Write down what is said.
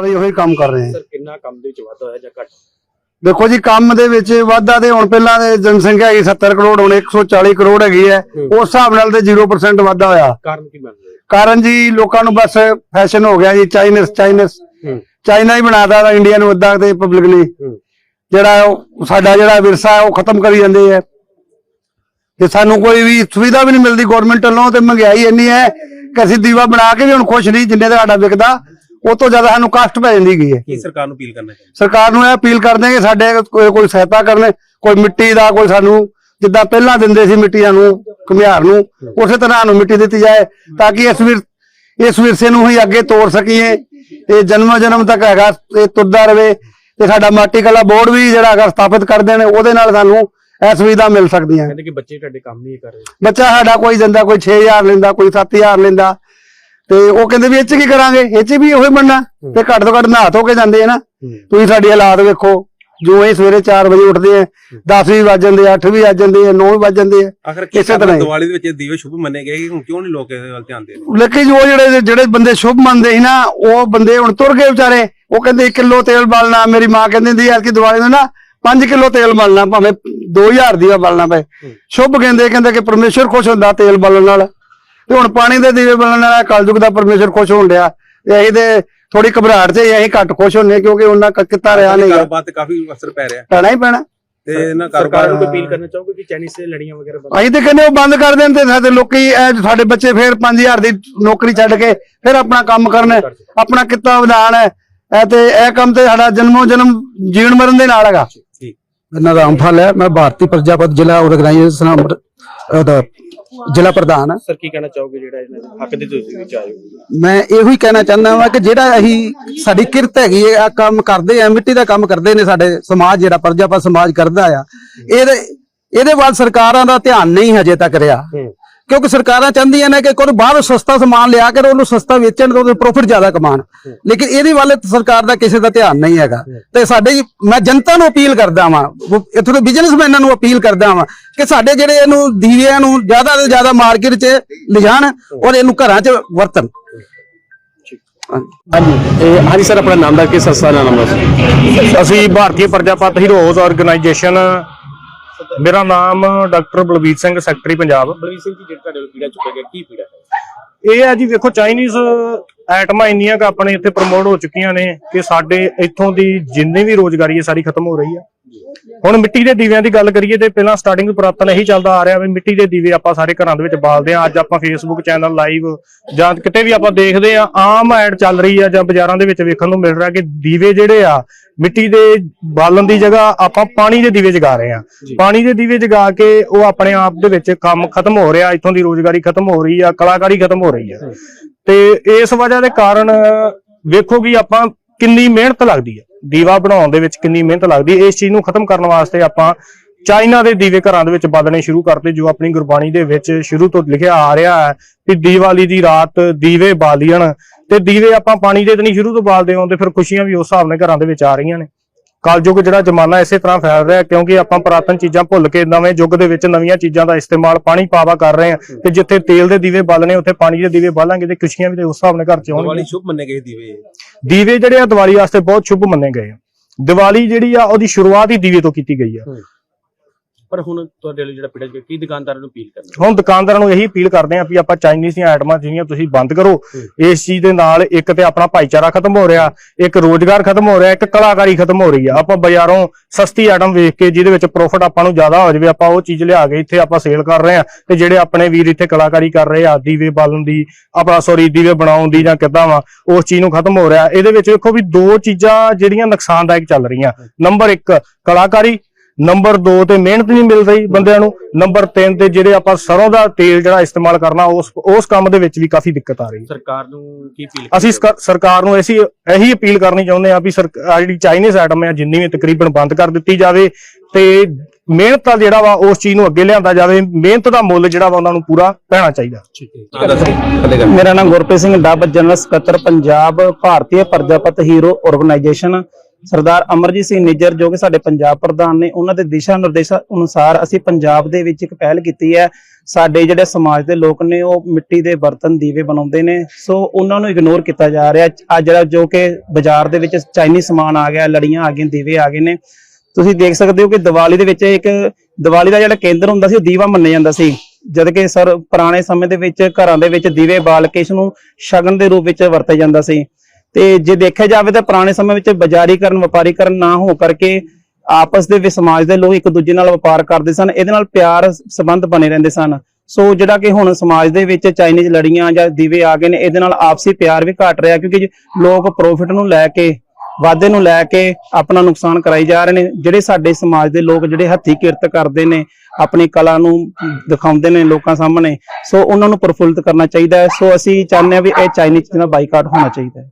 ਵੀ ਉਹੀ ਕੰਮ ਕਰ ਰਹੇ ਹਾਂ ਸਰ ਕਿੰਨਾ ਕੰਮ ਦੇ ਵਿੱਚ ਵਾਧਾ ਹੋਇਆ ਜਾਂ ਘਟ? ਦੇਖੋ ਜੀ ਕੰਮ ਦੇ ਵਿੱਚ ਵਾਧਾ ਤੇ ਹੁਣ ਪਹਿਲਾਂ ਦੇ ਜਨਸੰਖਿਆ ਹੈਗੀ 70 ਕਰੋੜ ਹੁਣ 140 ਕਰੋੜ ਹੈਗੀ ਹੈ। ਹੂੰ। ਉਸ ਹਿਸਾਬ ਨਾਲ ਤੇ 0% ਵਾਧਾ ਹੋਇਆ। ਕਾਰਨ ਕੀ ਮੰਨ ਰਹੇ? ਕਾਰਨ ਜੀ ਲੋਕਾਂ ਨੂੰ ਬਸ ਫੈਸ਼ਨ ਹੋ ਗਿਆ ਜੀ ਚਾਈਨਸ ਚਾਈਨਸ ਹੂੰ। ਚਾਈਨਾ ਹੀ ਬਣਾਦਾ ਦਾ ਇੰਡੀਆ ਨੂੰ ਇਦਾਂ ਤੇ ਪਬਲਿਕ ਨੇ ਹੂੰ। ਜਿਹੜਾ ਸਾਡਾ ਜਿਹੜਾ ਵਿਰਸਾ ਹੈ ਉਹ ਖਤਮ ਕਰੀ ਜਾਂਦੇ ਹੈ ਤੇ ਸਾਨੂੰ ਕੋਈ ਵੀ ਸੁਵਿਧਾ ਵੀ ਨਹੀਂ ਮਿਲਦੀ ਗਵਰਨਮੈਂਟ ਵੱਲੋਂ ਤੇ ਮਹਿੰਗਾਈ ਇੰਨੀ ਹੈ ਕਿ ਅਸੀਂ ਦੀਵਾ ਬਣਾ ਕੇ ਵੀ ਹੁਣ ਖੁਸ਼ ਨਹੀਂ ਜਿੰਨੇ ਦਾ ਸਾਡਾ ਵਿਕਦਾ ਉਹ ਤੋਂ ਜ਼ਿਆਦਾ ਸਾਨੂੰ ਕਾਸਟ ਪੈ ਜਾਂਦੀ ਗਈ ਹੈ। ਕੀ ਸਰਕਾਰ ਨੂੰ ਅਪੀਲ ਕਰਨਾ ਚਾਹੁੰਦੇ? ਸਰਕਾਰ ਨੂੰ ਇਹ ਅਪੀਲ ਕਰਦੇ ਹਾਂ ਕਿ ਸਾਡੇ ਕੋਈ ਕੋਈ ਸਹਾਇਤਾ ਕਰਨ ਕੋਈ ਮਿੱਟੀ ਦਾ ਕੋਈ ਸਾਨੂੰ ਜਿੱਦਾਂ ਪਹਿਲਾਂ ਦਿੰਦੇ ਸੀ ਮਿੱਟੀਆਂ ਨੂੰ ਘੁਮਿਆਰ ਨੂੰ ਉਸੇ ਤਰ੍ਹਾਂ ਸਾਨੂੰ ਮਿੱਟੀ ਦਿੱਤੀ ਜਾਏ ਤਾਂ ਕਿ ਇਸ ਵਿਰ ਇਸ ਵਿਰਸੇ ਨੂੰ ਹੀ ਅੱਗੇ ਤੋੜ ਸਕੀਏ। ਇਹ ਜਨਮ ਜਨਮ ਤੱਕ ਹੈਗਾ ਇਹ ਤੁਰਦਾ ਰਵੇ ਤੇ ਸਾਡਾ ਮਾਟੀ ਕਲਾ ਬੋਰਡ ਵੀ ਜਿਹੜਾ ਹੈਗਾ ਸਥਾਪਿਤ ਕਰ ਦੇਣ ਉਹਦੇ ਨਾਲ ਸਾਨੂੰ ਇਹ ਸੁਵਿਧਾ ਮਿਲ ਸਕਦੀਆਂ। ਕਹਿੰਦੇ ਕਿ ਬੱਚੇ ਤੁਹਾਡੇ ਕੰਮ ਨਹੀਂ ਕਰ ਰਹੇ। ਬੱਚਾ ਸਾਡਾ ਕੋਈ ਦਿੰਦਾ ਕੋਈ 6000 ਲੈਂਦਾ ਕੋਈ 7000 ਲੈਂਦਾ। ਤੇ ਉਹ ਕਹਿੰਦੇ ਵੀ ਇਹ ਚ ਕੀ ਕਰਾਂਗੇ? ਇਹ ਚ ਵੀ ਉਹੀ ਬਣਨਾ। ਤੇ ਘੱਟ ਤੋਂ ਘੱਟ ਨਹਾ ਧੋ ਕੇ ਜਾਂਦੇ ਆ ਨਾ। ਤੁਸੀਂ ਸਾਡੀ ਹਾਲਾਤ ਵੇਖੋ। ਜੋ ਇਹ ਸਵੇਰੇ 4 ਵਜੇ ਉੱਠਦੇ ਆ 10 ਵੀ ਵੱਜ ਜਾਂਦੇ ਆ 8 ਵੀ ਵੱਜ ਜਾਂਦੇ ਆ 9 ਵੀ ਵੱਜ ਜਾਂਦੇ ਆ। ਕੀ ਇਸੇ ਤਰ੍ਹਾਂ। ਦੀਵਾਲੀ ਦੇ ਵਿੱਚ ਦੀਵੇ ਸ਼ੁਭ ਮੰਨੇ ਗਏ ਹੁਣ ਕਿਉਂ ਨਹੀਂ ਲੋਕ ਇਹਦੇ ਵੱਲ ਧਿਆਨ ਦੇ ਲੇਕਿਨ ਉਹ ਜਿਹੜੇ ਜਿਹੜੇ ਬੰਦੇ ਸ਼ੁਭ ਮੰਨਦੇ ਸੀ ਨਾ ਉਹ ਬੰਦੇ ਹੁਣ ਤੁਰ ਗਏ ਵਿਚਾਰੇ। ਉਹ ਕਹਿੰਦੇ 1 ਕਿਲੋ ਤੇਲ ਬਾਲਣਾ ਮੇਰੀ ਮਾਂ ਕਹਿੰਦੀ ਹੁੰਦੀ ਐ ਕਿ ਦਿਵਾਲੀ ਨੂੰ ਨਾ 5 ਕਿਲੋ ਤੇਲ ਬਾਲਣਾ ਭਾਵੇਂ 2000 ਦੀਵਾ ਬਾਲਣਾ ਪਏ। ਸ਼ੁਭ ਕਹਿੰਦੇ ਕਹਿੰਦੇ ਕਿ ਪਰਮੇਸ਼ਰ ਖੁਸ਼ ਹੁੰਦਾ ਤੇਲ ਬਾਲਣ ਨਾਲ। ਤੇ ਹੁਣ ਪਾਣੀ ਦੇ ਦੀਵੇ ਬਾਲਣ ਨਾਲ ਕਲਯੁਗ ਦਾ ਪਰਮੇਸ਼ਰ ਖੁਸ਼ ਹੋਣ ਡਿਆ ਤੇ ਅਸੀਂ ਤੇ ਥੋੜੀ ਘਬਰਾਹਟ ਚ ਅਸੀਂ ਘੱਟ ਖੁਸ਼ ਹੁੰਨੇ ਕਿਉਂਕਿ ਉਹਨਾਂ ਕ- ਕਿੱਤਾ ਰਿਹਾ ਨਹੀਂ ਕਾਰੋਬਾਰ ਤੇ ਕਾਫੀ ਅਸਰ ਪੈ ਰਿਹਾ। ਪੈਣਾ ਹੀ ਪੈਣਾ। ਤੇ ਇਹਨਾਂ ਸਰਕਾਰ ਕਾਰੋਬਾਰ ਨੂੰ ਅਪੀਲ ਕਰਨਾ ਚਾਹੋਗੇ ਕਿ ਚਾਈਨੀਜ਼ ਸੇ ਲੜੀਆਂ ਵਗੈਰਾ ਬੰਦ ਅਸੀਂ ਤੇ ਕਹਿੰਦੇ ਉਹ ਬੰਦ ਕਰ ਦੇਣ ਤੇ ਸਾਡੇ ਲੋਕੀ ਇਹ ਸਾਡੇ ਬੱਚੇ ਫੇਰ 5000 ਦੀ ਨੌਕਰੀ ਛੱਡ ਕੇ ਫਿਰ ਆਪਣਾ ਕੰਮ ਕਰਨ। ਆਪਣਾ ਕਿੱਤਾ ਵਧਾਣ ਹੈ ਇਹ ਤੇ ਇਹ ਕੰਮ ਤੇ ਸਾਡਾ ਜਨਮੋ ਜਨਮ ਜੀਵਨ ਮਰਨ ਦੇ ਨਾਲ ਹੈਗਾ। ਠੀਕ ਮੇਰਾ ਨਾਮ ਫਲ ਹੈ ਮੈਂ ਭਾਰਤੀ ਪ੍ਰਜਾਪਤ ਜ਼ਿਲ੍ਹਾ ਆਰਗੇਨਾਈਜੇਸ਼ਨ ਅੰਮ੍ਰਿਤ- ਉਹਦਾ ਜ਼ਿਲ੍ਹਾ ਪ੍ਰਧਾਨ ਸਰ ਕੀ ਕਹਿਣਾ ਚਾਹੋਗੇ ਜਿਹੜਾ ਇਹਨਾਂ ਦੇ ਹੱਕ ਦੇ ਤੁਸੀਂ ਵਿੱਚ ਆਏ ਹੋ? ਮੈਂ ਇਹੋ ਹੀ ਕਹਿਣਾ ਚਾਹੁੰਦਾ ਹਾਂ ਕਿ ਜਿਹੜਾ ਅਸੀਂ ਸਾਡੀ ਕਿਰਤ ਹੈਗੀ ਹੈ ਆ ਕੰਮ ਕਰਦੇ ਆ ਮਿੱਟੀ ਦਾ ਕੰਮ ਕਰਦੇ ਨੇ ਸਾਡੇ ਸਮਾਜ ਜਿਹੜਾ ਪ੍ਰਜਾਪਤ ਸਮਾਜ ਕਰਦਾ ਆ। ਇਹਦੇ ਇਹਦੇ ਵੱਲ ਸਰਕਾਰਾਂ ਦਾ ਧਿਆਨ ਨਹੀਂ ਹਜੇ ਤੱਕ ਰਿਹਾ। ਕਿਉਂਕਿ ਸਰਕਾਰਾਂ ਚਾਹੁੰਦੀਆਂ ਨੇ ਕਿ ਕੋਈ ਬਾਹਰੋਂ ਸਸਤਾ ਸਮਾਨ ਲਿਆ ਕੇ ਉਹਨੂੰ ਸਸਤਾ ਵੇਚਣ ਤੇ ਉਹਦੇ ਪ੍ਰੋਫਿਟ ਜ਼ਿਆਦਾ ਕਮਾਣ ਲੇਕਿਨ ਇਹਦੇ ਵੱਲ ਸਰਕਾਰ ਦਾ ਕਿਸੇ ਦਾ ਧਿਆਨ ਨਹੀਂ ਹੈਗਾ। ਤੇ ਸਾਡੇ ਮੈਂ ਜਨਤਾ ਨੂੰ ਅਪੀਲ ਕਰਦਾ ਵਾਂ ਇਥੋਂ ਦੇ ਬਿਜ਼ਨਸਮੈਨਾਂ ਨੂੰ ਅਪੀਲ ਕਰਦਾ ਵਾਂ ਕਿ ਸਾਡੇ ਜਿਹੜੇ ਇਹਨੂੰ ਦੀਵਿਆਂ ਨੂੰ ਜ਼ਿਆਦਾ ਤੋਂ ਜ਼ਿਆਦਾ ਮਾਰਕੀਟ 'ਚ ਲਿਜਾਣ ਔਰ ਇਹਨੂੰ ਘਰਾਂ 'ਚ ਵਰਤਣ। ਇਹ ਹਾਂਜੀ ਸਰ ਆਪਣਾ ਨਾਮ ਦਾ ਕੀ ਸੰਸਥਾ ਦਾ ਨਾਮ ਦੱਸੋ ਅਸੀਂ ਭਾਰਤੀ ਪ੍ਰਜਾਪਤ ਹੀਰੋਜ਼ ਆਰਗੇਨਾਈਜੇਸ਼ਨ ਮੇਰਾ ਨਾਮ ਡਾਕਟਰ ਬਲਬੀਰ ਸਿੰਘ ਸੈਕਟਰੀ ਪੰਜਾਬ। ਬਲਵੀਰ ਸਿੰਘ ਜੀ ਜਿਹੜਾ ਤੁਹਾਡੇ ਕੋਲ ਪੀੜਾ ਚੁੱਕਿਆ ਗਿਆ ਕੀ ਪੀੜਾ ਹੈ? ਇਹ ਹੈ ਜੀ ਵੇਖੋ ਚਾਈਨੀਜ਼ ਆਈਟਮਾਂ ਇੰਨੀਆਂ ਕਿ ਆਪਣੇ ਇੱਥੇ ਪ੍ਰਮੋਟ ਹੋ ਚੁੱਕੀਆਂ ਨੇ ਕਿ ਸਾਡੇ ਇੱਥੋਂ ਦੀ ਜਿੰਨੀ ਵੀ ਰੋਜ਼ਗਾਰੀ ਹੈ ਸਾਰੀ ਖਤਮ ਹੋ ਰਹੀ ਹੈ। ਹੁਣ ਮਿੱਟੀ ਦੇ ਦੀਵਿਆਂ ਦੀ ਗੱਲ ਕਰੀਏ ਤੇ ਪਹਿਲਾਂ ਸਟਾਰਟਿੰਗ ਪੁਰਾਤਨ ਇਹੀ ਚੱਲਦਾ ਆ ਰਿਹਾ ਵੀ ਮਿੱਟੀ ਦੇ ਦੀਵੇ ਆਪਾਂ ਸਾਰੇ ਘਰਾਂ ਦੇ ਵਿੱਚ ਬਾਲਦੇ ਆ ਅੱਜ ਆਪਾਂ ਫੇਸਬੁੱਕ ਚੈਨਲ ਲਾਈਵ ਜਾਂ ਕਿਤੇ ਵੀ ਆਪਾਂ ਦੇਖਦੇ ਆ ਆਮ ਐਡ ਚੱਲ ਰਹੀ ਆ ਜਾਂ ਬਾਜ਼ਾਰਾਂ ਦੇ ਵਿੱਚ ਵੇਖਣ ਨੂੰ ਮਿਲ ਰਿਹਾ ਕਿ ਦੀਵੇ ਜਿਹੜੇ ਆ ਮਿੱਟੀ ਦੇ ਬਾਲਣ ਦੀ ਜਗ੍ਹਾ ਆਪਾਂ ਪਾਣੀ ਦੇ ਦੀਵੇ ਜਗਾ ਰਹੇ ਆ ਪਾਣੀ ਦੇ ਦੀਵੇ ਜਗਾ ਕੇ ਉਹ ਆਪਣੇ ਆਪ ਦੇ ਵਿੱਚ ਕੰਮ ਖਤਮ ਹੋ ਰਿਹਾ ਇੱਥੋਂ ਦੀ ਰੋਜ਼ਗਾਰੀ ਖਤਮ ਹੋ ਰਹੀ ਆ ਕਲਾਕਾਰੀ ਖਤਮ ਹੋ ਰਹੀ ਆ। ਤੇ ਇਸ ਵਜ੍ਹਾ ਦੇ ਕਾਰਨ, ਵੇਖੋ ਕਿ ਆਪਾਂ ਕਿੰਨੀ ਮਿਹਨਤ ਲੱਗਦੀ ਹੈ। ਦੀਵਾ ਬਣਾਉਣ ਦੇ ਵਿੱਚ ਕਿੰਨੀ ਮਿਹਨਤ ਲੱਗਦੀ ਹੈ। ਇਸ ਚੀਜ਼ ਨੂੰ ਖਤਮ ਕਰਨ ਵਾਸਤੇ ਆਪਾਂ ਚਾਈਨਾ ਦੇ ਦੀਵੇ ਘਰਾਂ ਦੇ ਵਿੱਚ ਬਦਲਣੇ ਸ਼ੁਰੂ ਕਰਤੇ, ਜੋ ਆਪਣੀ ਗੁਰਬਾਣੀ ਦੇ ਵਿੱਚ ਸ਼ੁਰੂ ਤੋਂ ਲਿਖਿਆ ਆ ਰਿਹਾ ਹੈ ਕਿ ਦੀਵਾਲੀ ਦੀ ਰਾਤ ਦੀਵੇ ਬਾਲੀਣ ਤੇ ਦੀਵੇ ਆਪਾਂ ਪਾਣੀ ਦੇ ਤਾਂ ਸ਼ੁਰੂ ਤੋਂ ਬਾਲਦੇ ਆਉਂਦੇ ਫਿਰ ਖੁਸ਼ੀਆਂ ਵੀ ਉਸ ਹਿਸਾਬ ਨਾਲ ਘਰਾਂ ਦੇ ਵਿੱਚ ਆ ਰਹੀਆਂ ਨੇ। ਕਲਯੁਗ ਜਿਹੜਾ ਜ਼ਮਾਨਾ ਇਸੇ ਤਰ੍ਹਾਂ ਫੈਲ ਰਿਹਾ ਕਿਉਂਕਿ ਆਪਾਂ ਪੁਰਾਤਨ ਚੀਜ਼ਾਂ ਭੁੱਲ ਕੇ ਨਵੇਂ ਯੁੱਗ ਦੇ ਵਿੱਚ ਨਵੀਆਂ ਚੀਜ਼ਾਂ ਦਾ ਇਸਤੇਮਾਲ ਪਾਣੀ ਪਾਵਾ ਕਰ ਰਹੇ ਹਾਂ ਤੇ ਜਿੱਥੇ ਤੇਲ ਦੇ ਦੀਵੇ ਬਾਲਣੇ ਉੱਥੇ ਪਾਣੀ ਦੇ ਦੀਵੇ ਬਾਲਾਂਗੇ ਤੇ ਖੁਸ਼ੀਆਂ ਵੀ ਤੇ ਉਸ ਹਿਸਾਬ ਨਾਲ ਘਰ ਚ ਆਉਣਗੀਆਂ ਦੀਵਾਲੀ ਸ਼ੁਭ ਮੰਨੇ ਗਏ ਦੀਵੇ। ਦੀਵੇ ਜਿਹੜੇ ਆ ਦੀਵਾਲੀ ਵਾਸਤੇ ਬਹੁਤ ਸ਼ੁਭ ਮੰਨੇ ਗਏ ਆ। ਦੀਵਾਲੀ ਜਿਹੜੀ ਆ ਉਹਦੀ ਸ਼ੁਰੂਆਤ ਹੀ ਦੀਵੇ ਤੋਂ ਕੀਤੀ ਗਈ ਆ। ਪਰ ਹੁਣ ਤੁਹਾਡੇ ਲਈ ਜਿਹੜਾ ਪੀੜਾ ਚੁੱਕਿਆ ਕੀ ਦੁਕਾਨਦਾਰਾਂ ਨੂੰ ਅਪੀਲ ਕਰਨਾ। ਹੁਣ ਦੁਕਾਨਦਾਰਾਂ ਨੂੰ ਇਹੀ ਅਪੀਲ ਕਰਦੇ ਆ ਵੀ ਆਪਾਂ ਚਾਈਨੀਜ਼ ਦੀਆਂ ਆਈਟਮਾਂ ਜਿਹੜੀਆਂ ਤੁਸੀਂ ਬੰਦ ਕਰੋ ਇਸ ਚੀਜ਼ ਦੇ ਨਾਲ ਇੱਕ ਤੇ ਆਪਣਾ ਭਾਈਚਾਰਾ ਖਤਮ ਹੋ ਰਿਹਾ ਇੱਕ ਰੋਜ਼ਗਾਰ ਖਤਮ ਹੋ ਰਿਹਾ ਇੱਕ ਕਲਾਕਾਰੀ ਖਤਮ ਹੋ ਰਹੀ ਆ। ਆਪਾਂ ਬਾਜ਼ਾਰੋਂ ਸਸਤੀ ਆਈਟਮ ਵੇਖ ਕੇ ਜਿਹਦੇ ਵਿੱਚ ਪ੍ਰੋਫਿਟ ਆਪਾਂ ਨੂੰ ਜ਼ਿਆਦਾ ਹੋ ਜਾਵੇ ਆਪਾਂ ਉਹ ਚੀਜ਼ ਲਿਆ ਕੇ ਇੱਥੇ ਆਪਾਂ ਸੇਲ ਕਰ ਰਹੇ ਆ ਤੇ ਜਿਹੜੇ ਆਪਣੇ ਵੀਰ ਇੱਥੇ ਕਲਾਕਾਰੀ ਕਰ ਰਹੇ ਆ ਦੀਵੇ ਬਾਲਣ ਦੀ ਆਪਣਾ ਸੌਰੀ ਦੀਵੇ ਬਣਾਉਣ ਦੀ ਜਾਂ ਕਿੱਦਾਂ ਵਾ ਉਸ ਚੀਜ਼ ਨੂੰ ਖਤਮ ਹੋ ਰਿਹਾ। ਇਹਦੇ ਵਿੱਚ ਵੇਖੋ ਵੀ ਦੋ ਚੀਜ਼ਾਂ ਜਿਹੜੀਆਂ ਨੁਕਸਾਨਦਾਇਕ ਚੱਲ ਰਹੀਆਂ। ਨੰਬਰ 1 ਕਲਾਕਾਰੀ ਨੰਬਰ 2 ਤੇ ਮਿਹਨਤ ਨਹੀਂ ਮਿਲ ਰਹੀ ਬੰਦਿਆਂ ਨੂੰ। ਨੰਬਰ 3 ਤੇ ਜਿਹੜੇ ਆਪਾਂ ਸਰੋਂ ਦਾ ਤੇਲ ਜਿਹੜਾ ਇਸਤੇਮਾਲ ਕਰਨਾ ਉਸ ਉਸ ਕੰਮ ਦੇ ਵਿੱਚ ਵੀ ਕਾਫੀ ਦਿੱਕਤ ਆ ਰਹੀ ਹੈ। ਸਰਕਾਰ ਨੂੰ ਕੀ ਅਪੀਲ ਅਸੀਂ ਸਰਕਾ- ਸਰਕਾਰ ਨੂੰ ਅਸੀਂ ਇਹੀ ਅਪੀਲ ਕਰਨੀ ਚਾਹੁੰਦੇ ਆ ਵੀ ਜਿਹੜੀ ਚਾਈਨੀਜ਼ ਆਈਟਮ ਹੈ ਜਿੰਨੀ ਵੀ ਤਕਰੀਬਨ ਬੰਦ ਕਰ ਦਿੱਤੀ ਜਾਵੇ ਤੇ ਮਿਹਨਤ ਦਾ ਜਿਹੜਾ ਵਾ ਉਸ ਚੀਜ਼ ਨੂੰ ਅੱਗੇ ਲਿਆਂਦਾ ਜਾਵੇ। ਮਿਹਨਤ ਦਾ ਮੁੱਲ ਜਿਹੜਾ ਵਾ ਉਹਨਾਂ ਨੂੰ ਪੂਰਾ ਪੈਣਾ ਚਾਹੀਦਾ। ਮੇਰਾ ਨਾਮ ਗੁਰਪ੍ਰੀਤ ਸਿੰਘ ਡੱਬ ਜਨਰਲ ਸਕੱਤਰ ਪੰਜਾਬ ਭਾਰਤੀ ਪ੍ਰਜਾਪਤ ਹੀਰੋ ਆਰਗੇਨਾਈਜੇਸ਼ਨ ਸਰਦਾਰ ਅਮਰਜੀਤ ਸਿੰਘ ਨਿੱਜਰ ਜੋ ਕਿ ਸਾਡੇ ਪੰਜਾਬ ਪ੍ਰਧਾਨ ਨੇ, ਉਹਨਾਂ ਦੇ ਦਿਸ਼ਾ ਨਿਰਦੇਸ਼ਾਂ ਅਨੁਸਾਰ ਅਸੀਂ ਪੰਜਾਬ ਦੇ ਵਿੱਚ ਇੱਕ ਪਹਿਲ ਕੀਤੀ ਹੈ। ਸਾਡੇ ਜਿਹੜੇ ਸਮਾਜ ਦੇ ਲੋਕ ਨੇ, ਉਹ ਮਿੱਟੀ ਦੇ ਬਰਤਨ ਦੀਵੇ ਬਣਾਉਂਦੇ ਨੇ। ਸੋ ਉਹਨਾਂ ਨੂੰ ਇਗਨੋਰ ਕੀਤਾ ਜਾ ਰਿਹਾ। ਅੱਜ ਜਿਹੜਾ ਜੋ ਕਿ ਬਾਜ਼ਾਰ ਦੇ ਵਿੱਚ ਚਾਈਨੀਜ਼ ਸਮਾਨ ਆ ਗਿਆ, ਲੜੀਆਂ ਆ ਗਈਆਂ, ਦੀਵੇ ਆ ਗਏ ਨੇ। ਤੁਸੀਂ ਦੇਖ ਸਕਦੇ ਹੋ ਕਿ ਦੀਵਾਲੀ ਦੇ ਵਿੱਚ ਇੱਕ, ਦੀਵਾਲੀ ਦਾ ਜਿਹੜਾ ਕੇਂਦਰ ਹੁੰਦਾ ਸੀ, ਉਹ ਦੀਵਾ ਮੰਨਿਆ ਜਾਂਦਾ ਸੀ। ਜਦ ਕਿ ਸਰ, ਪੁਰਾਣੇ ਸਮੇਂ ਦੇ ਵਿੱਚ ਘਰਾਂ ਦੇ ਵਿੱਚ ਦੀਵੇ ਬਾਲ ਕੇ ਇਸ ਨੂੰ ਸ਼ਗਨ ਦੇ ਰੂਪ ਵਿੱਚ ਵਰਤਿਆ ਜਾਂਦਾ ਸੀ। ਤੇ ਜੇ ਦੇਖਿਆ ਜਾਵੇ ਤਾਂ ਪੁਰਾਣੇ ਸਮੇਂ ਵਿੱਚ ਬਾਜ਼ਾਰੀਕਰਨ, ਵਪਾਰੀਕਰਨ ਨਾ ਹੋ ਕਰਕੇ ਆਪਸ ਦੇ ਵਿੱਚ ਸਮਾਜ ਦੇ ਲੋਕ ਇੱਕ ਦੂਜੇ ਨਾਲ ਵਪਾਰ ਕਰਦੇ ਸਨ, ਇਹਦੇ ਨਾਲ ਪਿਆਰ ਸੰਬੰਧ ਬਣੇ ਰਹਿੰਦੇ ਸਨ। ਸੋ ਜਿਹੜਾ ਕਿ ਹੁਣ ਸਮਾਜ ਦੇ ਵਿੱਚ ਚਾਈਨੀਜ਼ ਲੜੀਆਂ ਜਾਂ ਦੀਵੇ ਆ ਗਏ ਨੇ, ਇਹਦੇ ਨਾਲ ਆਪਸੀ ਪਿਆਰ ਵੀ ਘਟ ਰਿਹਾ ਕਿਉਂਕਿ ਲੋਕ ਪ੍ਰੋਫਿਟ ਨੂੰ ਲੈ ਕੇ ਵਾਧੇ ਨੂੰ ਲੈ ਕੇ ਆਪਣਾ ਨੁਕਸਾਨ ਕਰਾਈ ਜਾ ਰਹੇ ਨੇ। ਜਿਹੜੇ ਸਾਡੇ ਸਮਾਜ ਦੇ ਲੋਕ ਜਿਹੜੇ ਹੱਥੀ ਕਿਰਤ ਕਰਦੇ ਨੇ, ਆਪਣੀ ਕਲਾ ਨੂੰ ਦਿਖਾਉਂਦੇ ਨੇ ਲੋਕਾਂ ਸਾਹਮਣੇ, ਸੋ ਉਹਨਾਂ ਨੂੰ ਪ੍ਰਫੁੱਲਿਤ ਕਰਨਾ ਚਾਹੀਦਾ ਹੈ। ਸੋ ਅਸੀਂ ਚਾਹੁੰਦੇ ਹਾਂ ਵੀ ਇਹ ਚਾਈਨੀਜ਼ ਦਾ ਬਾਈਕਾਟ ਹੋਣਾ ਚਾਹੀਦਾ ਹੈ।